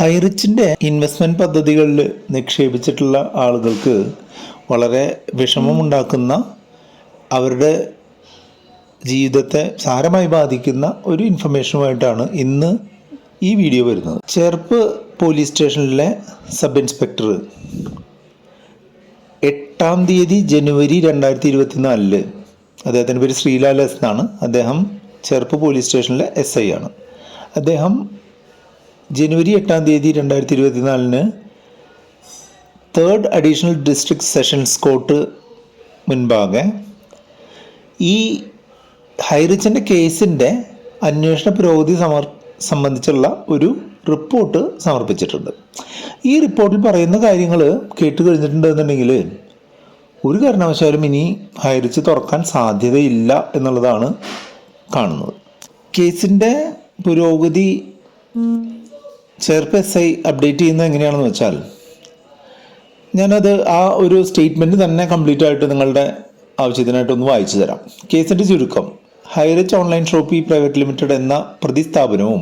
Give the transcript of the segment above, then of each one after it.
ഹൈറിച്ചിന്റെ investment പദ്ധതികളിൽ നിക്ഷേപിച്ചിട്ടുള്ള ആളുകൾക്ക് വളരെ വിഷമമുണ്ടാക്കുന്ന അവരുടെ ജീവിതത്തെ സാരമായി ബാധിക്കുന്ന ഒരു ഇൻഫർമേഷനുമായിട്ടാണ് ഇന്ന് ഈ വീഡിയോ വരുന്നത്. ചെറുപ്പ് പോലീസ് സ്റ്റേഷനിലെ സബ് ഇൻസ്പെക്ടർ എട്ടാം തീയതി ജനുവരി രണ്ടായിരത്തി ഇരുപത്തിനാലിൽ അദ്ദേഹത്തിന്റെ പേര് ശ്രീലാൽ എസ് എന്നാണ്. അദ്ദേഹം ചെറുപ്പ് പോലീസ് സ്റ്റേഷനിലെ എസ് ഐ ആണ്. അദ്ദേഹം ജനുവരി എട്ടാം തീയതി രണ്ടായിരത്തി ഇരുപത്തിനാലിന് third additional district sessions court മുൻപാകെ ഈ ഹൈറിച്ചിന്റെ കേസിന്റെ അന്വേഷണ പുരോഗതി സമർ സംബന്ധിച്ചുള്ള ഒരു റിപ്പോർട്ട് സമർപ്പിച്ചിട്ടുണ്ട്. ഈ റിപ്പോർട്ടിൽ പറയുന്ന കാര്യങ്ങൾ കേട്ട് കഴിഞ്ഞിട്ടുണ്ടെന്നുണ്ടെങ്കിൽ ഒരു കാരണവശാലും ഇനി ഹൈറിച്ച് തുറക്കാൻ സാധ്യതയില്ല എന്നുള്ളതാണ് കാണുന്നത്. കേസിന്റെ പുരോഗതി ചേർപ്പ് എസ് ഐ അപ്ഡേറ്റ് ചെയ്യുന്നത് എങ്ങനെയാണെന്ന് വെച്ചാൽ ഞാനത് ആ ഒരു സ്റ്റേറ്റ്മെന്റ് തന്നെ കംപ്ലീറ്റ് ആയിട്ട് നിങ്ങളുടെ ആവശ്യത്തിനായിട്ടൊന്ന് വായിച്ചു തരാം കേസിന്റെ ചുരുക്കം. Highrich online shoppe private limited എന്ന പ്രതിസ്ഥാപനവും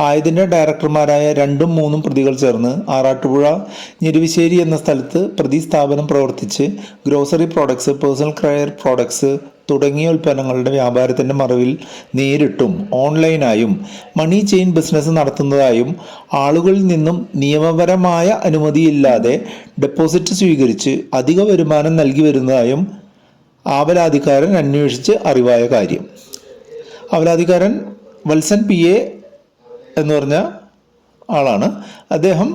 ആയതിന്റെ ഡയറക്ടർമാരായ രണ്ടും മൂന്നും പ്രതികൾ ചേർന്ന് ആറാട്ടുപുഴ ഞെരുവിശ്ശേരി എന്ന സ്ഥലത്ത് പ്രതിസ്ഥാപനം പ്രവർത്തിച്ച് grocery products personal care products തുടങ്ങിയ ഉൽപ്പന്നങ്ങളുടെ വ്യാപാരത്തിന്റെ മറവിൽ നേരിട്ടും ഓൺലൈനായും മണി ചെയിൻ ബിസിനസ് നടത്തുന്നതായും ആളുകളിൽ നിന്നും നിയമപരമായ അനുമതിയില്ലാതെ ഡെപ്പോസിറ്റ് സ്വീകരിച്ച് അധിക വരുമാനം നൽകി വരുന്നതായും ആവലാധികാരൻ അന്വേഷിച്ച് അറിവായ കാര്യം. ആവലാധികാരൻ വത്സൻ പി എ എന്ന് പറഞ്ഞ ആളാണ്. അദ്ദേഹം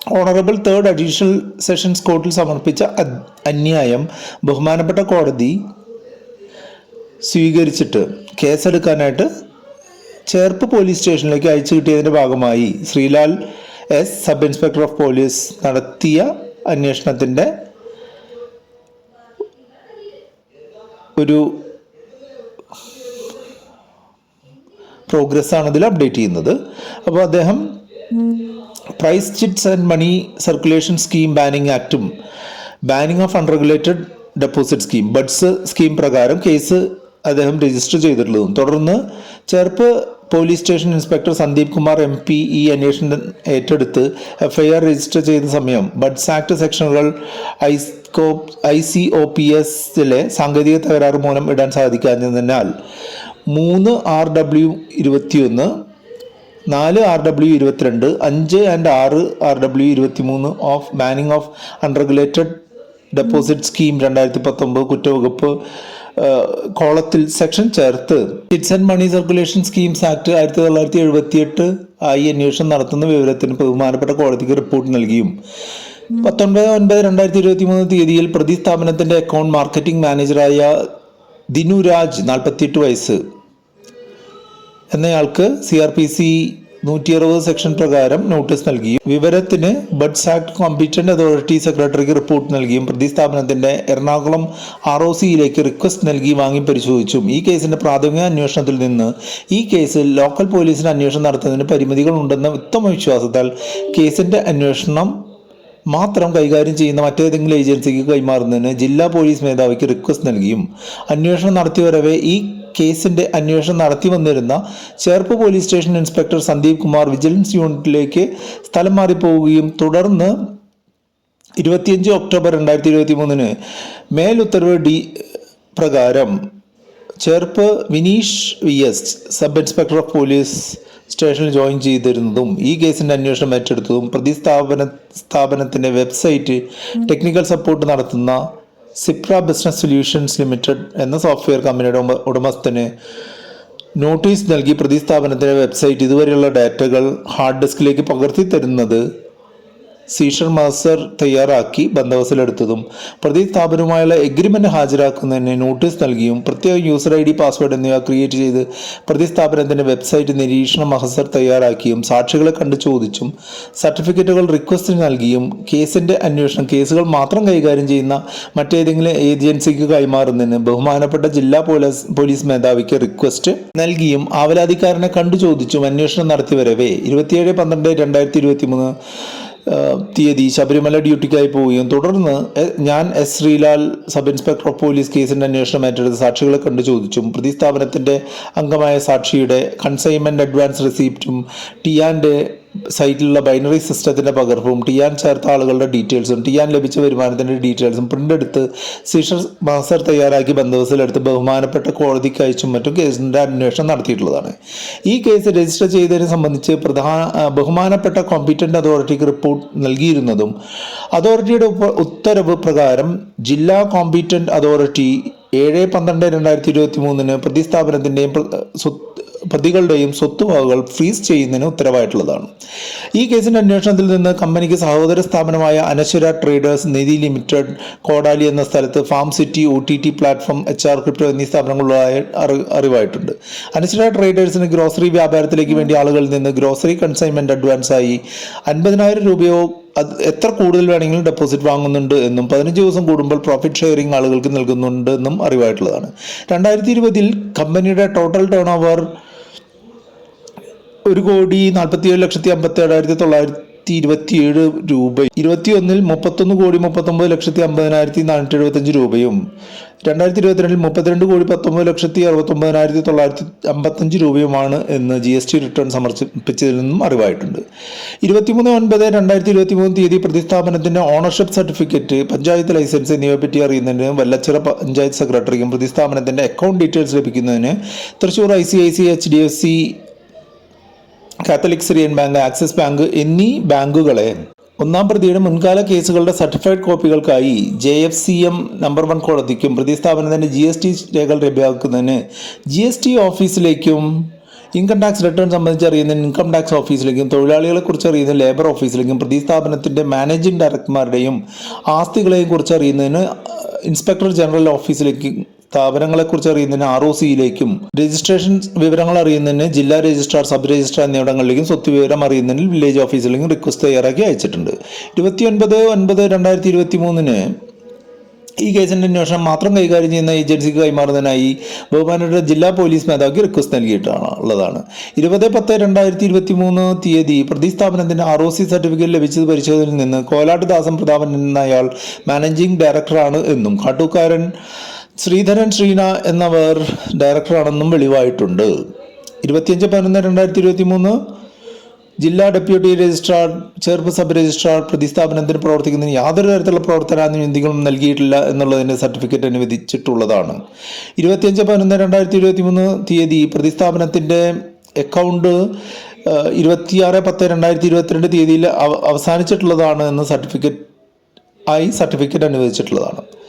ഓണറബിൾ തേർഡ് അഡീഷണൽ സെഷൻസ് കോർട്ടിൽ സമർപ്പിച്ച അന്യായം ബഹുമാനപ്പെട്ട കോടതി സ്വീകരിച്ചിട്ട് കേസെടുക്കാനായിട്ട് ചേർപ്പ് പോലീസ് സ്റ്റേഷനിലേക്ക് അയച്ചു കിട്ടിയതിന്റെ ഭാഗമായി Sreelal S sub inspector of police നടത്തിയ അന്വേഷണത്തിന്റെ ഒരു പ്രോഗ്രസ് ആണ് ഇതിൽ അപ്ഡേറ്റ് ചെയ്യുന്നത്. അപ്പോൾ അദ്ദേഹം prize chits and money circulation scheme banning ആക്റ്റും banning of unregulated deposit scheme BUDS scheme പ്രകാരം കേസ് അദ്ദേഹം രജിസ്റ്റർ ചെയ്തിട്ടുള്ളതും. തുടർന്ന് Cherpu police station inspector Sandeep Kumar M P ഈ അന്വേഷണം ഏറ്റെടുത്ത് എഫ്ഐആർ രജിസ്റ്റർ ചെയ്ത സമയം ബഡ്സ് ആക്ട് സെക്ഷനുകൾ ഐസ്കോ ഐ സി ഒ പി എസിലെ സാങ്കേതിക തകരാറ് മൂലം ഇടാൻ സാധിക്കാത്തതിനാൽ മൂന്ന് ആർ ഡബ്ല്യു ഇരുപത്തിയൊന്ന് നാല് ആർ ഡബ്ല്യു ഇരുപത്തിരണ്ട് അഞ്ച് ആൻഡ് ആറ് ആർ ഡബ്ല്യു ഇരുപത്തി മൂന്ന് of banning of unregulated deposit scheme രണ്ടായിരത്തി പത്തൊമ്പത് കുറ്റവകുപ്പ് കോളത്തിൽ സെക്ഷൻ ചേർത്ത് chits and money circulation schemes act ആയിരത്തി തൊള്ളായിരത്തി എഴുപത്തി എട്ട് ആയി അന്വേഷണം നടത്തുന്ന വിവരത്തിന് ബഹുമാനപ്പെട്ട കോടതിക്ക് റിപ്പോർട്ട് നൽകിയും. പത്തൊൻപത് ഒൻപത് രണ്ടായിരത്തി ഇരുപത്തി മൂന്ന് തീയതിയിൽ പ്രതിസ്ഥാപനത്തിന്റെ അക്കൗണ്ട് മാർക്കറ്റിംഗ് മാനേജറായ ദിനുരാജ് നാൽപ്പത്തിയെട്ട് വയസ്സ്. എന്നയാൾക്ക് സി ആർ പി സി നൂറ്റി അറുപത് സെക്ഷൻ പ്രകാരം നോട്ടീസ് നൽകിയും വിവരത്തിന് ബഡ്സ് ആക്ട് കോമ്പീറ്റന്റ് അതോറിറ്റി സെക്രട്ടറിക്ക് റിപ്പോർട്ട് നൽകിയും പ്രതിസ്ഥാപനത്തിന്റെ എറണാകുളം ആർ ഒ സിയിലേക്ക് റിക്വസ്റ്റ് നൽകി വാങ്ങി പരിശോധിച്ചും ഈ കേസിന്റെ പ്രാഥമിക അന്വേഷണത്തിൽ നിന്ന് ഈ കേസിൽ ലോക്കൽ പോലീസിന് അന്വേഷണം നടത്തുന്നതിന് പരിമിതികൾ ഉണ്ടെന്ന ഉത്തമ വിശ്വാസത്താൽ കേസിന്റെ അന്വേഷണം മാത്രം കൈകാര്യം ചെയ്യുന്ന മറ്റേതെങ്കിലും ഏജൻസിക്ക് കൈമാറുന്നതിന് ജില്ലാ പോലീസ് മേധാവിക്ക് റിക്വസ്റ്റ് നൽകിയും. അന്വേഷണം നടത്തി വരവേ ഈ കേസിന്റെ അന്വേഷണം നടത്തി വന്നിരുന്ന Cherpu police station inspector Sandeep Kumar vigilance യൂണിറ്റിലേക്ക് സ്ഥലം മാറിപ്പോവുകയും തുടർന്ന് ഇരുപത്തിയഞ്ച് ഒക്ടോബർ രണ്ടായിരത്തി ഇരുപത്തി മൂന്നിന് മേലുത്തരവ് ഡി പ്രകാരം Cherpu Vineesh V S sub inspector of police സ്റ്റേഷനിൽ ജോയിൻ ചെയ്തിരുന്നതും ഈ കേസിന്റെ അന്വേഷണം ഏറ്റെടുത്തതും പ്രതി സ്ഥാപന സ്ഥാപനത്തിന്റെ വെബ്സൈറ്റ് ടെക്നിക്കൽ സപ്പോർട്ട് നടത്തുന്ന സിപ്ര ബിസിനസ് സൊല്യൂഷൻസ് ലിമിറ്റഡ് എന്ന സോഫ്റ്റ്വെയർ കമ്പനിയുടെ ഉടമ- ഉടമസ്ഥന് നോട്ടീസ് നൽകി പ്രതിസ്ഥാപനത്തിന്റെ വെബ്സൈറ്റ്. ഇതുവരെയുള്ള ഡാറ്റകൾ ഹാർഡ് ഡിസ്കിലേക്ക് പകർത്തി തരുന്നത് സീഷർ മാസ്റ്റർ തയ്യാറാക്കി ബന്ദോബസ്തിലെടുത്തതും പ്രതി സ്ഥാപനവുമായുള്ള എഗ്രിമെന്റ് ഹാജരാക്കുന്നതിന് നോട്ടീസ് നൽകിയും പ്രത്യേക യൂസർ ഐ ഡി പാസ്വേഡ് എന്നിവ ക്രിയേറ്റ് ചെയ്ത് പ്രതി സ്ഥാപനത്തിന്റെ വെബ്സൈറ്റ് നിരീക്ഷണ മഹസർ തയ്യാറാക്കിയും സാക്ഷികളെ കണ്ടു ചോദിച്ചും സർട്ടിഫിക്കറ്റുകൾ റിക്വസ്റ്റ് നൽകിയും കേസിന്റെ അന്വേഷണം കേസുകൾ മാത്രം കൈകാര്യം ചെയ്യുന്ന മറ്റേതെങ്കിലും ഏജൻസിക്ക് കൈമാറുന്നതിന് ബഹുമാനപ്പെട്ട ജില്ലാ പോലീസ് പോലീസ് മേധാവിക്ക് റിക്വസ്റ്റ് നൽകിയും ആവലാതിക്കാരനെ കണ്ടു ചോദിച്ചും അന്വേഷണം നടത്തിവരവേ. ഇരുപത്തിയേഴ് പന്ത്രണ്ട് രണ്ടായിരത്തി ഇരുപത്തി മൂന്ന് തീയതി ശബരിമല ഡ്യൂട്ടിക്കായി പോവുകയും തുടർന്ന് ഞാൻ S Sreelal sub inspector of police കേസിന്റെ അന്വേഷണം ഏറ്റെടുത്ത് സാക്ഷികളെ കണ്ടു ചോദിച്ചും പ്രതിസ്ഥാപനത്തിന്റെ അംഗമായ സാക്ഷിയുടെ കൺസൈൻമെന്റ് അഡ്വാൻസ് റെസിപ്റ്റും ടിയാന്റെ സൈറ്റിലുള്ള ബൈനറി സിസ്റ്റത്തിന്റെ പകർപ്പും ടിയാൻ ചേർത്ത ആളുകളുടെ ഡീറ്റെയിൽസും ടിയാൻ ലഭിച്ച വരുമാനത്തിന്റെ ഡീറ്റെയിൽസും പ്രിന്റ് എടുത്ത് സീഷർ മാസ്റ്റർ തയ്യാറാക്കി ബന്ദോബസ്തിലെടുത്ത് ബഹുമാനപ്പെട്ട കോടതിക്ക് അയച്ചും മറ്റും കേസിന്റെ അന്വേഷണം നടത്തിയിട്ടുള്ളതാണ്. ഈ കേസ് രജിസ്റ്റർ ചെയ്തതിനെ സംബന്ധിച്ച് പ്രധാന ബഹുമാനപ്പെട്ട കോമ്പീറ്റന്റ് അതോറിറ്റിക്ക് റിപ്പോർട്ട് നൽകിയിരുന്നതും അതോറിറ്റിയുടെ ഉത്തരവ് പ്രകാരം ജില്ലാ കോമ്പീറ്റന്റ് അതോറിറ്റി ഏഴ് പന്ത്രണ്ട് രണ്ടായിരത്തി ഇരുപത്തി മൂന്നിന് പ്രതിസ്ഥാപനത്തിന്റെയും പ്രതികളുടെയും സ്വത്തുവകകൾ ഫ്രീസ് ചെയ്യുന്നതിന് ഉത്തരവായിട്ടുള്ളതാണ്. ഈ കേസിന്റെ അന്വേഷണത്തിൽ നിന്ന് കമ്പനിക്ക് സഹോദര സ്ഥാപനമായ അനശ്വര ട്രേഡേഴ്സ് നിധി ലിമിറ്റഡ് കോടാലി എന്ന സ്ഥലത്ത് farm city O T T platform H R crypto എന്നീ സ്ഥാപനങ്ങളുള്ളതായി അറി- അറിവായിട്ടുണ്ട്. അനശ്വര ട്രേഡേഴ്സിന് ഗ്രോസറി വ്യാപാരത്തിലേക്ക് വേണ്ടി ആളുകളിൽ നിന്ന് ഗ്രോസറി കൺസൈൻമെന്റ് അഡ്വാൻസായി അൻപതിനായിരം രൂപയോ അത് എത്ര കൂടുതൽ വേണമെങ്കിലും ഡെപ്പോസിറ്റ് വാങ്ങുന്നുണ്ട് എന്നും പതിനഞ്ച് ദിവസം കൂടുമ്പോൾ പ്രോഫിറ്റ് ഷെയറിംഗ് ആളുകൾക്ക് നൽകുന്നുണ്ട് എന്നും അറിവായിട്ടുള്ളതാണ്. രണ്ടായിരത്തി ഇരുപതിൽ കമ്പനിയുടെ ടോട്ടൽ ടേൺ ഓവർ ഒരു കോടി നാൽപ്പത്തി ഏഴ് ലക്ഷത്തി അമ്പത്തി ഏഴായിരത്തി തൊള്ളായിരത്തി ഇരുപത്തിയേഴ് രൂപ ഇരുപത്തിയൊന്നിൽ മുപ്പത്തൊന്ന് കോടി മുപ്പത്തൊമ്പത് ലക്ഷത്തി അമ്പതിനായിരത്തി നാനൂറ്റി എഴുപത്തഞ്ച് രൂപയും രണ്ടായിരത്തി ഇരുപത്തിരണ്ടിൽ മുപ്പത്തിരണ്ട് കോടി പത്തൊമ്പത് ലക്ഷത്തി അറുപത്തൊമ്പതിനായിരത്തി തൊള്ളായിരത്തി അമ്പത്തഞ്ച് രൂപയുമാണ് എന്ന് ജി എസ് ടി റിട്ടേൺ സമർപ്പിച്ചതിൽ നിന്നും അറിവായിട്ടുണ്ട്. ഇരുപത്തിമൂന്ന് ഒൻപത് രണ്ടായിരത്തി ഇരുപത്തി മൂന്ന് തീയതി പ്രതിസ്ഥാപനത്തിന്റെ ഓണർഷിപ്പ് സർട്ടിഫിക്കറ്റ് പഞ്ചായത്ത് ലൈസൻസ് എന്നിവയെ പറ്റി അറിയുന്നതിന് വല്ലച്ചിറ പഞ്ചായത്ത് സെക്രട്ടറിക്കും പ്രതിസ്ഥാപനത്തിന്റെ അക്കൗണ്ട് ഡീറ്റെയിൽസ് ലഭിക്കുന്നതിന് Thrissur I C I C H D F C Catholic Syrian bank Axis bank എന്നീ ബാങ്കുകളെ ഒന്നാം പ്രതിയുടെ മുൻകാല കേസുകളുടെ certified കോപ്പികൾക്കായി J F C M number one കോടതിക്കും പ്രതിസ്ഥാപനത്തിന്റെ ജി എസ് ടി രേഖകൾ ലഭ്യമാക്കുന്നതിന് ജി എസ് ടി ഓഫീസിലേക്കും ഇൻകം ടാക്സ് റിട്ടേൺ സംബന്ധിച്ച് അറിയുന്നതിന് ഇൻകം ടാക്സ് ഓഫീസിലേക്കും തൊഴിലാളികളെ കുറിച്ച് അറിയുന്ന ലേബർ ഓഫീസിലേക്കും പ്രതിസ്ഥാപനത്തിന്റെ മാനേജിംഗ് ഡയറക്ടർമാരുടെയും ആസ്തികളെയും കുറിച്ച് അറിയുന്നതിന് ഇൻസ്പെക്ടർ ജനറൽ ഓഫീസിലേക്ക് സ്ഥാപനങ്ങളെക്കുറിച്ച് അറിയുന്നതിന് ആർ ഒ സിയിലേക്കും രജിസ്ട്രേഷൻ വിവരങ്ങൾ അറിയുന്നതിന് ജില്ലാ രജിസ്ട്രാർ സബ് രജിസ്ട്രാർ എന്നിവിടങ്ങളിലേക്കും സ്വത്ത് വിവരം അറിയുന്നതിന് വില്ലേജ് ഓഫീസിലേക്കും റിക്വസ്റ്റ് തയ്യാറാക്കി അയച്ചിട്ടുണ്ട്. ഇരുപത്തിയൊൻപത് ഒൻപത് രണ്ടായിരത്തി ഇരുപത്തി മൂന്നിന് ഈ കേസിന്റെ അന്വേഷണം മാത്രം കൈകാര്യം ചെയ്യുന്ന ഏജൻസിക്ക് കൈമാറുന്നതിനായി ബഹുമാനയുടെ ജില്ലാ പോലീസ് മേധാവിക്ക് റിക്വസ്റ്റ് നൽകിയിട്ടാണ് ഉള്ളതാണ് ഇരുപത് പത്ത് രണ്ടായിരത്തി ഇരുപത്തി മൂന്ന് തീയതി പ്രതിസ്ഥാപനത്തിന്റെ ആർ ഒ സി സർട്ടിഫിക്കറ്റ് ലഭിച്ചത് പരിശോധനയിൽ നിന്ന് കോലാട്ട് ദാസം പ്രതാപൻ എന്നയാൾ മാനേജിംഗ് ഡയറക്ടറാണ് എന്നും കാട്ടൂക്കാരൻ ശ്രീധരൻ ശ്രീന എന്നവർ ഡയറക്ടറാണെന്നും വെളിവായിട്ടുണ്ട്. ഇരുപത്തിയഞ്ച് പതിനൊന്ന് രണ്ടായിരത്തി ഇരുപത്തി മൂന്ന് ജില്ലാ deputy registrar Cherpu sub registrar പ്രതിസ്ഥാപനത്തിന് പ്രവർത്തിക്കുന്നതിന് യാതൊരു തരത്തിലുള്ള പ്രവർത്തനാനുമതികളും നൽകിയിട്ടില്ല എന്നുള്ളതിന്റെ സർട്ടിഫിക്കറ്റ് അനുവദിച്ചിട്ടുള്ളതാണ്. ഇരുപത്തിയഞ്ച് പതിനൊന്ന് രണ്ടായിരത്തി ഇരുപത്തി മൂന്ന് തീയതി പ്രതിസ്ഥാപനത്തിന്റെ അക്കൗണ്ട് ഇരുപത്തിയാറ് പത്ത് രണ്ടായിരത്തി ഇരുപത്തിരണ്ട് തീയതിയിൽ അവ- അവസാനിച്ചിട്ടുള്ളതാണ് എന്ന് സർട്ടിഫിക്കറ്റ് ആയി സർട്ടിഫിക്കറ്റ് അനുവദിച്ചിട്ടുള്ളതാണ്.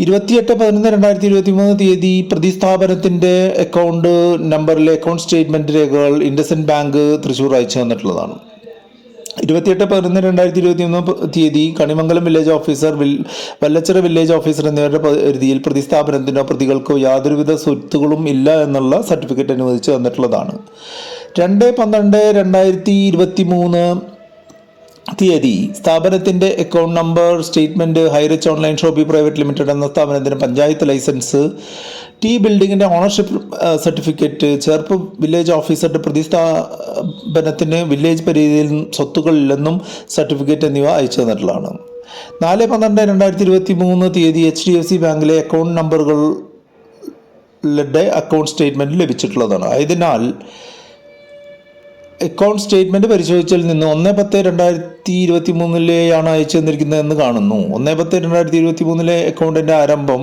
ഇരുപത്തിയെട്ട് പതിനൊന്ന് രണ്ടായിരത്തി ഇരുപത്തി മൂന്ന് തീയതി പ്രതിസ്ഥാപനത്തിന്റെ അക്കൗണ്ട് നമ്പറിലെ അക്കൗണ്ട് സ്റ്റേറ്റ്മെന്റ് രേഖകൾ ഇൻഡസൻഡ് ബാങ്ക് തൃശ്ശൂർ അയച്ചു തന്നിട്ടുള്ളതാണ്. ഇരുപത്തിയെട്ട് പതിനൊന്ന് രണ്ടായിരത്തി ഇരുപത്തി മൂന്ന് തീയതി കണിമംഗലം വില്ലേജ് ഓഫീസർ വിൽ വല്ലച്ചിറ വില്ലേജ് ഓഫീസർ എന്നിവരുടെ പരിധിയിൽ പ്രതിസ്ഥാപനത്തിനോ പ്രതികൾക്കോ യാതൊരുവിധ സ്വത്തുകളും ഇല്ല എന്നുള്ള സർട്ടിഫിക്കറ്റ് അനുവദിച്ച് തന്നിട്ടുള്ളതാണ്. രണ്ട് പന്ത്രണ്ട് രണ്ടായിരത്തി ഇരുപത്തി മൂന്ന് തീയതി. സ്ഥാപനത്തിന്റെ account number statement Highrich online shoppe private limited എന്ന സ്ഥാപനത്തിന് പഞ്ചായത്ത് ലൈസൻസ് ടി ബിൽഡിങ്ങിന്റെ ഓണർഷിപ്പ് സർട്ടിഫിക്കറ്റ് ചേർപ്പ് വില്ലേജ് ഓഫീസറുടെ പ്രതിസ്ഥാപനത്തിന് വില്ലേജ് പരിധിയിൽ സ്വത്തുക്കളില്ലെന്നും സർട്ടിഫിക്കറ്റ് എന്നിവ അയച്ചു തന്നിട്ടുള്ളതാണ്. നാല് പന്ത്രണ്ട് രണ്ടായിരത്തി ഇരുപത്തി മൂന്ന് തീയതി എച്ച് ഡി എഫ് സി ബാങ്കിലെ അക്കൗണ്ട് നമ്പറുകളുടെ അക്കൗണ്ട് സ്റ്റേറ്റ്മെന്റ് ലഭിച്ചിട്ടുള്ളതാണ്. ആയതിനാൽ അക്കൗണ്ട് സ്റ്റേറ്റ്മെന്റ് പരിശോധിച്ചതിൽ നിന്ന് ഒന്ന് പത്ത് രണ്ടായിരത്തി ഇരുപത്തി മൂന്നിലെയാണ് അയച്ചു തന്നിരിക്കുന്നത് എന്ന് കാണുന്നു. ഒന്ന് പത്ത് രണ്ടായിരത്തി ഇരുപത്തി മൂന്നിലെ അക്കൗണ്ടിന്റെ ആരംഭം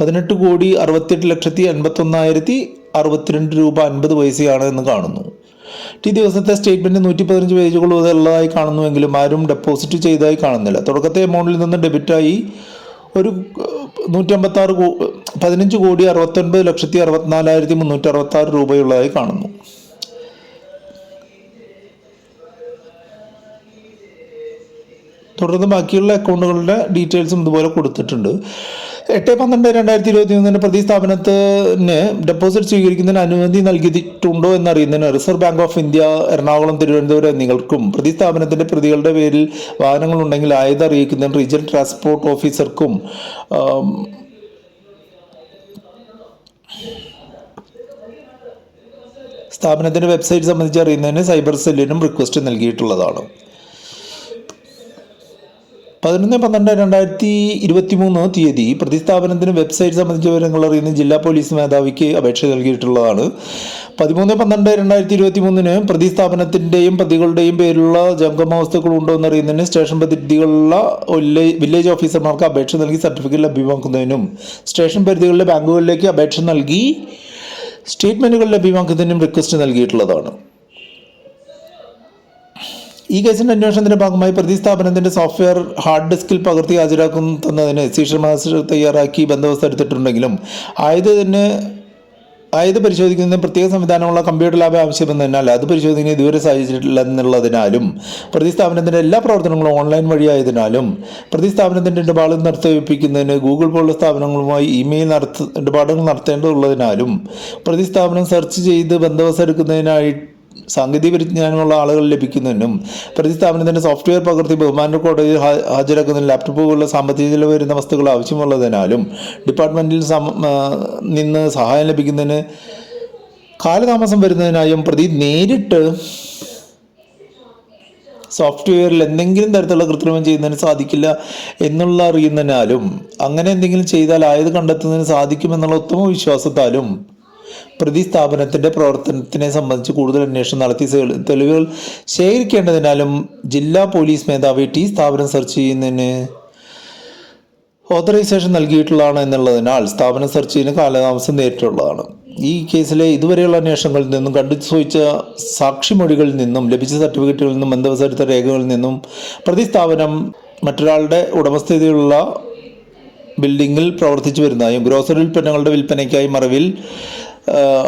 പതിനെട്ട് കോടി അറുപത്തിയെട്ട് ലക്ഷത്തി എൺപത്തി ഒന്നായിരത്തി അറുപത്തിരണ്ട് രൂപ അൻപത് പൈസയാണ് എന്ന് കാണുന്നു. ഈ ദിവസത്തെ സ്റ്റേറ്റ്മെന്റ് നൂറ്റി പതിനഞ്ച് പേജുകൾ ഉള്ളതായി കാണുന്നുവെങ്കിലും ആരും ഡെപ്പോസിറ്റ് ചെയ്തതായി കാണുന്നില്ല. തുടക്കത്തെ എമൗണ്ടിൽ നിന്ന് ഡെബിറ്റായി ഒരു നൂറ്റമ്പത്തി ആറ് പതിനഞ്ച് കോടി അറുപത്തൊൻപത് ലക്ഷത്തി അറുപത്തിനാലായിരത്തി മുന്നൂറ്റി അറുപത്തി ആറ് രൂപയുള്ളതായി കാണുന്നു. തുടർന്ന് ബാക്കിയുള്ള അക്കൗണ്ടുകളുടെ ഡീറ്റെയിൽസും ഇതുപോലെ കൊടുത്തിട്ടുണ്ട്. എട്ട് പന്ത്രണ്ട് രണ്ടായിരത്തി ഇരുപത്തി മൂന്നിന് പ്രതിസ്ഥാപനത്തിന് ഡെപ്പോസിറ്റ് സ്വീകരിക്കുന്നതിന് അനുമതി നൽകിയിട്ടുണ്ടോ എന്നറിയുന്നതിന് reserve bank of India Ernakulam Thiruvananthapuram എന്നിവർക്കും പ്രതിസ്ഥാപനത്തിന്റെ പ്രതികളുടെ പേരിൽ വാഹനങ്ങളുണ്ടെങ്കിൽ ആയത് അറിയിക്കുന്നതിന് റീജിയണൽ ട്രാൻസ്പോർട്ട് ഓഫീസർക്കും സ്ഥാപനത്തിന്റെ വെബ്സൈറ്റ് സംബന്ധിച്ച് അറിയുന്നതിന് സൈബർ സെല്ലിനും റിക്വസ്റ്റ് നൽകിയിട്ടുള്ളതാണ്. പതിനൊന്ന് പന്ത്രണ്ട് രണ്ടായിരത്തി ഇരുപത്തി മൂന്ന് തീയതി പ്രതിസ്ഥാപനത്തിന് വെബ്സൈറ്റ് സംബന്ധിച്ച വിവരങ്ങൾ അറിയുന്ന ജില്ലാ പോലീസ് മേധാവിക്ക് അപേക്ഷ നൽകിയിട്ടുള്ളതാണ്. പതിമൂന്ന് പന്ത്രണ്ട് രണ്ടായിരത്തി ഇരുപത്തി മൂന്നിന് പ്രതിസ്ഥാപനത്തിന്റെയും പ്രതികളുടെയും പേരിലുള്ള ജംഗമ വസ്തുക്കൾ ഉണ്ടോ എന്നറിയുന്നതിന് സ്റ്റേഷൻ പരിധികളിലുള്ള വില്ലേജ് ഓഫീസർമാർക്ക് അപേക്ഷ നൽകി സർട്ടിഫിക്കറ്റ് ലഭ്യമാക്കുന്നതിനും സ്റ്റേഷൻ പരിധികളിലെ ബാങ്കുകളിലേക്ക് അപേക്ഷ നൽകി സ്റ്റേറ്റ്മെന്റുകൾ ലഭ്യമാക്കുന്നതിനും റിക്വസ്റ്റ് നൽകിയിട്ടുള്ളതാണ്. ഈ കേസിന്റെ അന്വേഷണത്തിന്റെ ഭാഗമായി പ്രതിസ്ഥാപനത്തിന്റെ സോഫ്റ്റ്വെയർ ഹാർഡ് ഡിസ്കിൽ പകർത്തി ഹാജരാക്കുന്നതിന് സീഷർ മാസ്റ്റർ തയ്യാറാക്കി ബന്ദോബസ്ത് എടുത്തിട്ടുണ്ടെങ്കിലും ആയത് തന്നെ ആയത് പരിശോധിക്കുന്നതിന് പ്രത്യേക സംവിധാനമുള്ള കമ്പ്യൂട്ടർ ലാബ് ആവശ്യമെന്നതിനാൽ അത് പരിശോധിക്കുന്ന ഇതുവരെ സാധിച്ചിട്ടില്ല എന്നുള്ളതിനാലും പ്രതിസ്ഥാപനത്തിന്റെ എല്ലാ പ്രവർത്തനങ്ങളും ഓൺലൈൻ വഴിയായതിനാലും പ്രതിസ്ഥാപനത്തിന്റെ ഇടപാടുകൾ നടത്തിവെപ്പിക്കുന്നതിന് ഗൂഗിൾ പോലുള്ള സ്ഥാപനങ്ങളുമായി ഇമെയിൽ നടത്ത ഇടപാടുകൾ നടത്തേണ്ടതുള്ളതിനാലും പ്രതിസ്ഥാപനം സെർച്ച് ചെയ്ത് ബന്ധവസ്ഥ എടുക്കുന്നതിനായി സാങ്കേതിക പരിജ്ഞാനമുള്ള ആളുകൾ ലഭിക്കുന്നതിനും പ്രതിസ്ഥാപനത്തിന്റെ സോഫ്റ്റ്വെയർ പകർത്തി ബഹുമാന കോടതിയിൽ ഹാജരാക്കുന്നതിന് ഹാജരാക്കുന്നതിന് ലാപ്ടോപ്പുകളുടെ സാമ്പത്തിക ചിലവ് വരുന്ന വസ്തുക്കൾ ആവശ്യമുള്ളതിനാലും ഡിപ്പാർട്ട്മെന്റിൽ നിന്ന് സഹായം ലഭിക്കുന്നതിന് കാലതാമസം വരുന്നതിനായും പ്രതി നേരിട്ട് സോഫ്റ്റ്വെയറിൽ എന്തെങ്കിലും തരത്തിലുള്ള കൃത്രിമം ചെയ്യുന്നതിന് സാധിക്കില്ല എന്നുള്ള അറിയുന്നതിനാലും അങ്ങനെ എന്തെങ്കിലും ചെയ്താൽ ആയത് കണ്ടെത്തുന്നതിന് സാധിക്കുമെന്നുള്ള ഉത്തമ വിശ്വാസത്താലും പ്രതി സ്ഥാപനത്തിന്റെ പ്രവർത്തനത്തിനെ സംബന്ധിച്ച് കൂടുതൽ അന്വേഷണം നടത്തി. തെളിവുകൾ ശേഖരിക്കേണ്ടതിനാലും ജില്ലാ പോലീസ് മേധാവി ടി സ്ഥാപനം സെർച്ച് ചെയ്യുന്നതിന് ഓതറൈസേഷൻ നൽകിയിട്ടുള്ളതാണ് എന്നുള്ളതിനാൽ സ്ഥാപനം സെർച്ച് ചെയ്യുന്ന കാലതാമസം നേരിട്ടുള്ളതാണ്. ഈ കേസിലെ ഇതുവരെയുള്ള അന്വേഷണങ്ങളിൽ നിന്നും കണ്ടു ചോദിച്ച സാക്ഷിമൊഴികളിൽ നിന്നും ലഭിച്ച സർട്ടിഫിക്കറ്റുകളിൽ നിന്നും ബന്ധപ്പെട്ട രേഖകളിൽ നിന്നും പ്രതി സ്ഥാപനം മറ്റൊരാളുടെ ഉടമസ്ഥതയിലുള്ള ബിൽഡിങ്ങിൽ പ്രവർത്തിച്ചു വരുന്നതായും ഗ്രോസറി ഉൽപ്പന്നങ്ങളുടെ വിൽപ്പനയ്ക്കായി മറവിൽ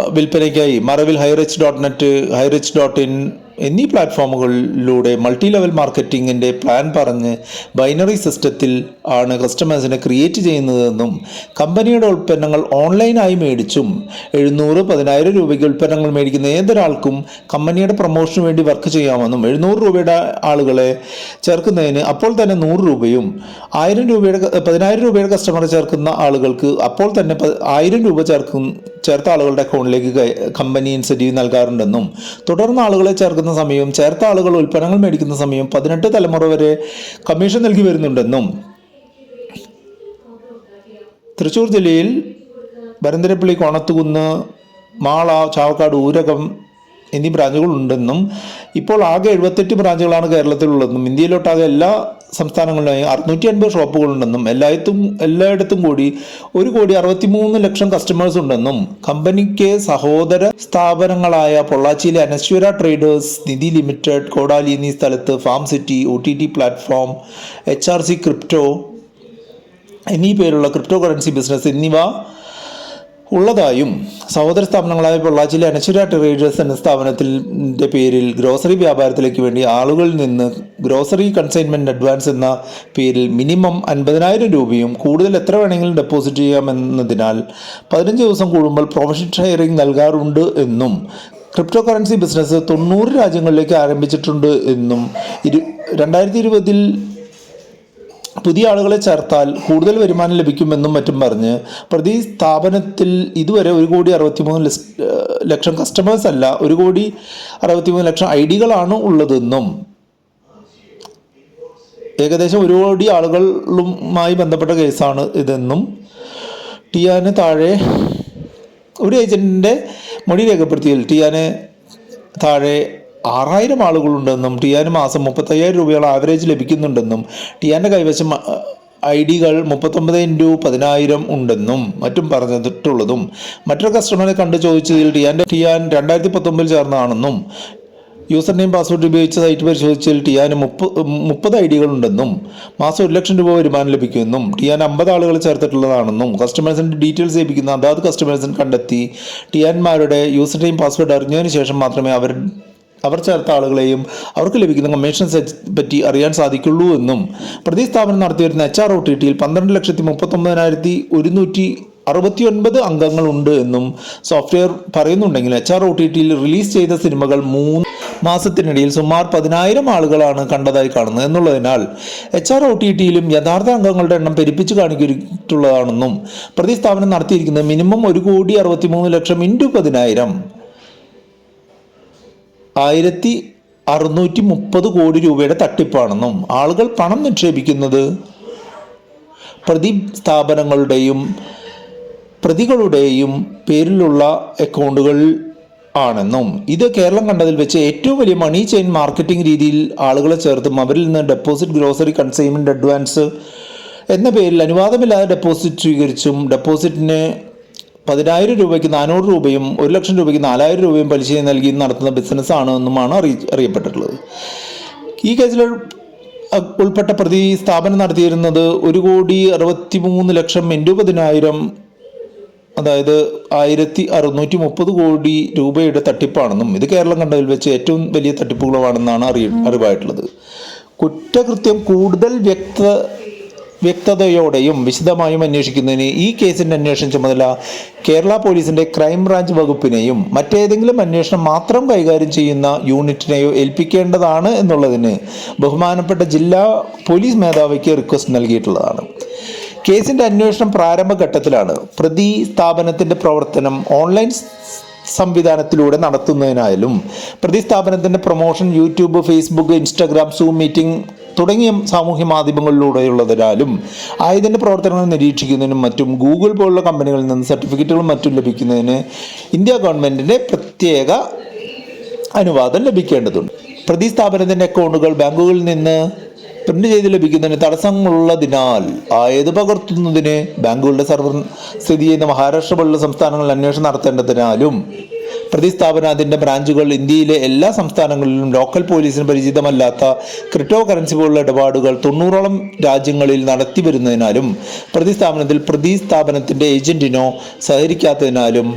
വിൽപ്പനയ്ക്കായി മറവിൽ Highrich dot net Highrich dot in എന്നീ പ്ലാറ്റ്ഫോമുകളിലൂടെ മൾട്ടി ലെവൽ മാർക്കറ്റിങ്ങിന്റെ പ്ലാൻ പറഞ്ഞ് ബൈനറി സിസ്റ്റത്തിൽ ആണ് കസ്റ്റമേഴ്സിനെ ക്രിയേറ്റ് ചെയ്യുന്നതെന്നും കമ്പനിയുടെ ഉൽപ്പന്നങ്ങൾ ഓൺലൈനായി മേടിച്ചും എഴുന്നൂറ് പതിനായിരം രൂപയ്ക്ക് ഉൽപ്പന്നങ്ങൾ മേടിക്കുന്ന ഏതൊരാൾക്കും കമ്പനിയുടെ പ്രൊമോഷന് വേണ്ടി വർക്ക് ചെയ്യാമെന്നും എഴുന്നൂറ് രൂപയുടെ ആളുകളെ ചേർക്കുന്നതിന് അപ്പോൾ തന്നെ നൂറ് രൂപയും ആയിരം രൂപയുടെ പതിനായിരം രൂപയുടെ കസ്റ്റമറെ ചേർക്കുന്ന ആളുകൾക്ക് അപ്പോൾ തന്നെ ആയിരം രൂപ ചേർക്കും ചേർത്ത ആളുകളുടെ അക്കൗണ്ടിലേക്ക് കമ്പനി ഇൻസെന്റീവ് നൽകാറുണ്ടെന്നും തുടർന്ന് ആളുകളെ ചേർക്കുന്ന സമയവും ചേർത്ത ആളുകൾ ഉൽപ്പന്നങ്ങൾ മേടിക്കുന്ന സമയവും പതിനെട്ട് തലമുറ വരെ കമ്മീഷൻ നൽകി വരുന്നുണ്ടെന്നും തൃശ്ശൂർ ജില്ലയിൽ ബരന്തരപ്പള്ളി കോണത്തുകുന്ന് മാള ചാവക്കാട് ഊരകം എന്നീ ബ്രാഞ്ചുകളുണ്ടെന്നും ഇപ്പോൾ ആകെ എഴുപത്തെട്ട് ബ്രാഞ്ചുകളാണ് കേരളത്തിലുള്ളതെന്നും ഇന്ത്യയിലൊട്ടാകെ എല്ലാ സംസ്ഥാനങ്ങളിലായി അറുന്നൂറ്റി അൻപത് ഷോപ്പുകളുണ്ടെന്നും എല്ലായിടത്തും എല്ലായിടത്തും കൂടി ഒരു കോടി അറുപത്തിമൂന്ന് ലക്ഷം കസ്റ്റമേഴ്സ് ഉണ്ടെന്നും കമ്പനിക്ക് സഹോദര സ്ഥാപനങ്ങളായ പൊള്ളാച്ചിയിലെ അനശ്വര ട്രേഡേഴ്സ് നിധി ലിമിറ്റഡ് കോടാലി എന്നീ സ്ഥലത്ത് farm city O T T platform H R C crypto എന്നീ പേരുള്ള ക്രിപ്റ്റോ കറൻസി ബിസിനസ് എന്നിവ ഉള്ളതായും സഹോദര സ്ഥാപനങ്ങളായ പൊള്ളാച്ചിയിലെ അനശ്വര ട്രേഡേഴ്സ് എന്ന സ്ഥാപനത്തിന്റെ പേരിൽ ഗ്രോസറി വ്യാപാരത്തിലേക്ക് വേണ്ടി ആളുകളിൽ നിന്ന് ഗ്രോസറി കൺസൈൻമെന്റ് അഡ്വാൻസ് എന്ന പേരിൽ മിനിമം അൻപതിനായിരം രൂപയും കൂടുതൽ എത്ര വേണമെങ്കിലും ഡെപ്പോസിറ്റ് ചെയ്യാമെന്നതിനാൽ പതിനഞ്ച് ദിവസം കൂടുമ്പോൾ പ്രോഫിറ്റ് ഷെയറിംഗ് നൽകാറുണ്ട് എന്നും ക്രിപ്റ്റോ കറൻസി ബിസിനസ് തൊണ്ണൂറ് രാജ്യങ്ങളിലേക്ക് ആരംഭിച്ചിട്ടുണ്ട് എന്നും ഇരു രണ്ടായിരത്തി ഇരുപതിൽ പുതിയ ആളുകളെ ചേർത്താൽ കൂടുതൽ വരുമാനം ലഭിക്കുമെന്നും മറ്റും പറഞ്ഞ് പ്രതി സ്ഥാപനത്തിൽ ഇതുവരെ ഒരു കോടി അറുപത്തിമൂന്ന് ലക്ഷം കസ്റ്റമേഴ്സ് അല്ല ഒരു കോടി അറുപത്തിമൂന്ന് ലക്ഷം ഐ ഡികളാണ് ഉള്ളതെന്നും. ഏകദേശം ഒരു കോടി ആളുകളുമായി ബന്ധപ്പെട്ട കേസാണ് ഇതെന്നും. ടിയാന് താഴെ ഒരു ഏജന്റിന്റെ മൊഴി രേഖപ്പെടുത്തിയതിൽ ടിയാന് താഴെ ആറായിരം ആളുകളുണ്ടെന്നും ടിയാന് മാസം മുപ്പത്തയ്യായിരം രൂപയോളം ആവറേജ് ലഭിക്കുന്നുണ്ടെന്നും ടിയാന്റെ കൈവശം ഐ ഡികൾ മുപ്പത്തൊമ്പത് ഇന്റു പതിനായിരം ഉണ്ടെന്നും മറ്റും പറഞ്ഞിട്ടുള്ളതും. മറ്റൊരു കസ്റ്റമറെ കണ്ടു ചോദിച്ചതിൽ ടിയാന്റെ ടിയാൻ രണ്ടായിരത്തി പത്തൊമ്പതിൽ ചേർന്നതാണെന്നും യൂസർ നെയിം പാസ്വേഡ് ഉപയോഗിച്ച് സൈറ്റ് പരിശോധിച്ചതിൽ ടിയാന് മുപ്പ മുപ്പത് ഐ ഡികളുണ്ടെന്നും മാസം ഒരു ലക്ഷം രൂപ വരുമാനം ലഭിക്കുമെന്നും ടിയാൻ അമ്പത് ആളുകൾ ചേർത്തിട്ടുള്ളതാണെന്നും കസ്റ്റമേഴ്സിന്റെ ഡീറ്റെയിൽസ് ലഭിക്കുന്ന അതാത് കസ്റ്റമേഴ്സിന് കണ്ടെത്തി ടിയാൻമാരുടെ യൂസർ നെയിം പാസ്വേഡ് അറിഞ്ഞതിന് ശേഷം മാത്രമേ അവർ അവർ ചേർത്ത ആളുകളെയും അവർക്ക് ലഭിക്കുന്ന കമ്മീഷൻ പറ്റി അറിയാൻ സാധിക്കുള്ളൂ എന്നും പ്രതി സ്ഥാപനം നടത്തിവരുന്ന എച്ച് ആർ ഒ ടി ടിയിൽ പന്ത്രണ്ട് ലക്ഷത്തി മുപ്പത്തൊമ്പതിനായിരത്തി ഒരുന്നൂറ്റി അറുപത്തി ഒൻപത് അംഗങ്ങളുണ്ട് എന്നും സോഫ്റ്റ്വെയർ പറയുന്നുണ്ടെങ്കിൽ എച്ച് ആർ ഒ ടി ടിയിൽ റിലീസ് ചെയ്ത സിനിമകൾ മൂന്ന് മാസത്തിനിടയിൽ സുമാർ പതിനായിരം ആളുകളാണ് കണ്ടതായി കാണുന്നത് എന്നുള്ളതിനാൽ എച്ച് ആർ ഒ ടി ടിയിലും യഥാർത്ഥ അംഗങ്ങളുടെ എണ്ണം പെരുപ്പിച്ച് കാണിച്ചിട്ടുള്ളതാണെന്നും പ്രതി സ്ഥാപനം നടത്തിയിരിക്കുന്നത് മിനിമം ഒരു കോടി അറുപത്തി മൂന്ന് ലക്ഷം ഇന്റു പതിനായിരം. ആയിരത്തി അറുന്നൂറ്റി മുപ്പത് കോടി രൂപയുടെ തട്ടിപ്പാണെന്നും ആളുകൾ പണം നിക്ഷേപിക്കുന്നത് പ്രതി സ്ഥാപനങ്ങളുടെയും പ്രതികളുടെയും പേരിലുള്ള അക്കൗണ്ടുകൾ ആണെന്നും. ഇത് കേരളം കണ്ടതിൽ വെച്ച് ഏറ്റവും വലിയ മണി ചെയിൻ മാർക്കറ്റിംഗ് രീതിയിൽ ആളുകളെ ചേർത്തും. അവരിൽ നിന്ന് ഡെപ്പോസിറ്റ് ഗ്രോസറി കൺസൈൻമെന്റ് അഡ്വാൻസ് എന്ന പേരിൽ അനുവാദമില്ലാതെ ഡെപ്പോസിറ്റ് സ്വീകരിച്ചും ഡെപ്പോസിറ്റിന് പതിനായിരം രൂപയ്ക്ക് നാനൂറ് രൂപയും ഒരു ലക്ഷം രൂപയ്ക്ക് നാലായിരം രൂപയും പലിശ നൽകി നടത്തുന്ന ബിസിനസ്സാണ് എന്നുമാണ് അറി അറിയപ്പെട്ടിട്ടുള്ളത്. ഈ കേസിൽ ഉൾപ്പെട്ട പ്രതി സ്ഥാപനം നടത്തിയിരുന്നത് ഒരു കോടി അറുപത്തി മൂന്ന് ലക്ഷം ഇന്റു പതിനായിരം അതായത് ആയിരത്തി അറുന്നൂറ്റി മുപ്പത് കോടി രൂപയുടെ തട്ടിപ്പാണെന്നും ഇത് കേരളം കണ്ടതിൽ വെച്ച് ഏറ്റവും വലിയ തട്ടിപ്പുകളാണെന്നാണ് അറിയ അറിവായിട്ടുള്ളത്. കുറ്റകൃത്യം കൂടുതൽ വ്യക്ത വ്യക്തതയോടെയും വിശദമായും അന്വേഷിക്കുന്നതിന് ഈ കേസിന്റെ അന്വേഷണ ചുമതല കേരള പോലീസിന്റെ ക്രൈംബ്രാഞ്ച് വകുപ്പിനെയും മറ്റേതെങ്കിലും അന്വേഷണം മാത്രം കൈകാര്യം ചെയ്യുന്ന യൂണിറ്റിനെയോ ഏൽപ്പിക്കേണ്ടതാണ് എന്നുള്ളതിന് ബഹുമാനപ്പെട്ട ജില്ലാ പോലീസ് മേധാവിക്ക് റിക്വസ്റ്റ് നൽകിയിട്ടുള്ളതാണ്. കേസിന്റെ അന്വേഷണം പ്രാരംഭ ഘട്ടത്തിലാണ് പ്രതി സ്ഥാപനത്തിന്റെ പ്രവർത്തനം ഓൺലൈൻ സംവിധാനത്തിലൂടെ നടത്തുന്നതിനായാലും പ്രതിസ്ഥാപനത്തിന്റെ promotion YouTube Facebook Instagram Zoom meeting തുടങ്ങിയ സാമൂഹ്യ മാധ്യമങ്ങളിലൂടെയുള്ളതിനാലും ആയതിന്റെ പ്രവർത്തനങ്ങൾ നിരീക്ഷിക്കുന്നതിനും മറ്റും ഗൂഗിൾ പോലുള്ള കമ്പനികളിൽ നിന്ന് സർട്ടിഫിക്കറ്റുകളും മറ്റും ലഭിക്കുന്നതിന് ഇന്ത്യ ഗവൺമെന്റിന്റെ പ്രത്യേക അനുവാദം ലഭിക്കേണ്ടതുണ്ട്. പ്രതിസ്ഥാപനത്തിന്റെ അക്കൗണ്ടുകൾ ബാങ്കുകളിൽ നിന്ന് പ്രിന്റ് ചെയ്ത് ലഭിക്കുന്നതിന് തടസ്സങ്ങളുള്ളതിനാൽ ആയത് പകർത്തുന്നതിന് ബാങ്കുകളുടെ സർവർ സ്ഥിതി ചെയ്യുന്ന മഹാരാഷ്ട്ര പോലുള്ള സംസ്ഥാനങ്ങളിൽ അന്വേഷണം നടത്തേണ്ടതിനാലും പ്രതിസ്ഥാപന അതിന്റെ ബ്രാഞ്ചുകൾ ഇന്ത്യയിലെ എല്ലാ സംസ്ഥാനങ്ങളിലും ലോക്കൽ പോലീസിന് പരിചിതമല്ലാത്ത ക്രിപ്റ്റോ കറൻസി പോലുള്ള ഇടപാടുകൾ തൊണ്ണൂറോളം രാജ്യങ്ങളിൽ നടത്തി വരുന്നതിനാലും പ്രതിസ്ഥാപനത്തിൽ പ്രതിസ്ഥാപനത്തിന്റെ ഏജന്റിനോ സഹകരിക്കാത്തതിനാലും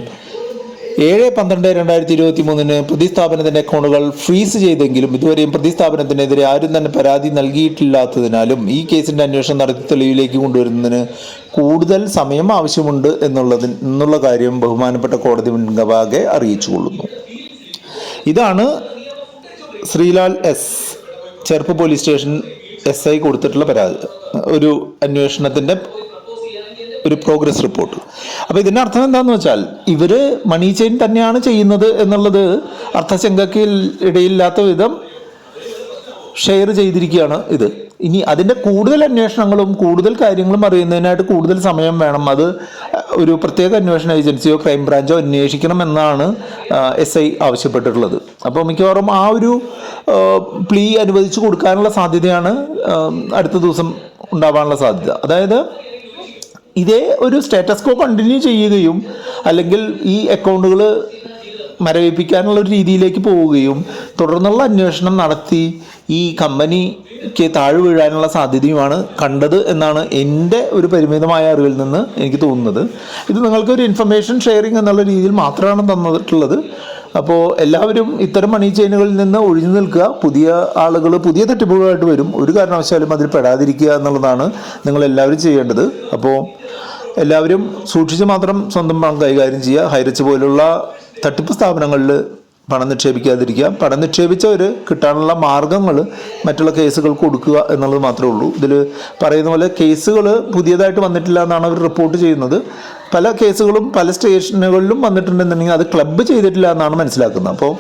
ഏഴ് പന്ത്രണ്ട് രണ്ടായിരത്തി ഇരുപത്തി മൂന്നിന് പ്രതിസ്ഥാപനത്തിന്റെ അക്കൗണ്ടുകൾ ഫ്രീസ് ചെയ്തെങ്കിലും ഇതുവരെയും പ്രതിസ്ഥാപനത്തിനെതിരെ ആരും തന്നെ പരാതി നൽകിയിട്ടില്ലാത്തതിനാലും ഈ കേസിന്റെ അന്വേഷണം നടത്തി തെളിവിലേക്ക് കൊണ്ടുവരുന്നതിന് കൂടുതൽ സമയം ആവശ്യമുണ്ട് എന്നുള്ളതിന് എന്നുള്ള കാര്യം ബഹുമാനപ്പെട്ട കോടതി മുൻകവാകെ അറിയിച്ചുകൊള്ളുന്നു. ഇതാണ് Sreelal S. Cherpu police station S I കൊടുത്തിട്ടുള്ള പരാതി. ഒരു അന്വേഷണത്തിന്റെ ഒരു പ്രോഗ്രസ് റിപ്പോർട്ട് അപ്പോൾ ഇതിന്റെ അർത്ഥം എന്താണെന്ന് വെച്ചാൽ ഇവർ മണി ചെയിൻ തന്നെയാണ് ചെയ്യുന്നത് എന്നുള്ളത് അർത്ഥശങ്കയ്ക്ക് ഇടയില്ലാത്ത വിധം ഷെയർ ചെയ്തിരിക്കുകയാണ് ഇത്. ഇനി അതിന്റെ കൂടുതൽ അന്വേഷണങ്ങളും കൂടുതൽ കാര്യങ്ങളും അറിയുന്നതിനായിട്ട് കൂടുതൽ സമയം വേണം. അത് ഒരു പ്രത്യേക അന്വേഷണ ഏജൻസിയോ ക്രൈം ബ്രാഞ്ചോ അന്വേഷിക്കണം എന്നാണ് എസ് ഐ ആവശ്യപ്പെട്ടിട്ടുള്ളത്. അപ്പോൾ മിക്കവാറും ആ ഒരു പ്ലീ അനുവദിച്ചു കൊടുക്കാനുള്ള സാധ്യതയാണ് അടുത്ത ദിവസം ഉണ്ടാവാനുള്ള സാധ്യത. അതായത് ഇതേ ഒരു സ്റ്റാറ്റസ് കോ കണ്ടിന്യൂ ചെയ്യുകയും അല്ലെങ്കിൽ ഈ അക്കൗണ്ടുകൾ മരവിപ്പിക്കാനുള്ള ഒരു രീതിയിലേക്ക് പോവുകയും തുടർന്നുള്ള അന്വേഷണം നടത്തി ഈ കമ്പനിക്ക് താഴെ വീഴാനുള്ള സാധ്യതയുമാണ് കണ്ടത് എന്നാണ് എന്റെ ഒരു പരിമിതമായ അറിവിൽ നിന്ന് എനിക്ക് തോന്നുന്നത്. ഇത് നിങ്ങൾക്ക് ഒരു ഇൻഫർമേഷൻ ഷെയറിംഗ് എന്നുള്ള രീതിയിൽ മാത്രമാണ് തന്നിട്ടുള്ളത്. അപ്പോൾ എല്ലാവരും ഇത്തരം മണി ചെയിനുകളിൽ നിന്ന് ഒഴിഞ്ഞു നിൽക്കുക. പുതിയ ആളുകൾ പുതിയ തട്ടിപ്പുകളായിട്ട് വരും. ഒരു കാരണവശാലും അതിൽ പെടാതിരിക്കുക എന്നുള്ളതാണ് നിങ്ങൾ എല്ലാവരും ചെയ്യേണ്ടത്. അപ്പോൾ എല്ലാവരും സൂക്ഷിച്ച് മാത്രം സ്വന്തം പണം കൈകാര്യം ചെയ്യുക. ഹൈറിച്ച് പോലുള്ള തട്ടിപ്പ് സ്ഥാപനങ്ങളിൽ പണം നിക്ഷേപിക്കാതിരിക്കുക. പണം നിക്ഷേപിച്ചവർ കിട്ടാനുള്ള മാർഗങ്ങൾ മറ്റുള്ള കേസുകൾ കൊടുക്കുക എന്നുള്ളത് മാത്രമേ ഉള്ളൂ. ഇതിൽ പറയുന്ന പോലെ കേസുകൾ പുതിയതായിട്ട് വന്നിട്ടില്ല എന്നാണ് അവർ റിപ്പോർട്ട് ചെയ്യുന്നത്. പല കേസുകളും പല സ്റ്റേഷനുകളിലും വന്നിട്ടുണ്ടെന്നുണ്ടെങ്കിൽ അത് ക്ലബ്ബ് ചെയ്തിട്ടില്ല എന്നാണ് മനസ്സിലാക്കുന്നത്. അപ്പോൾ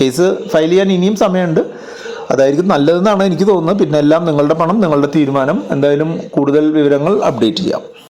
കേസ് ഫയൽ ചെയ്യാൻ ഇനിയും സമയമുണ്ട്. അതായിരിക്കും നല്ലതെന്നാണ് എനിക്ക് തോന്നുന്നത്. പിന്നെ എല്ലാം നിങ്ങളുടെ പണം നിങ്ങളുടെ തീരുമാനം. എന്തായാലും കൂടുതൽ വിവരങ്ങൾ അപ്ഡേറ്റ് ചെയ്യാം.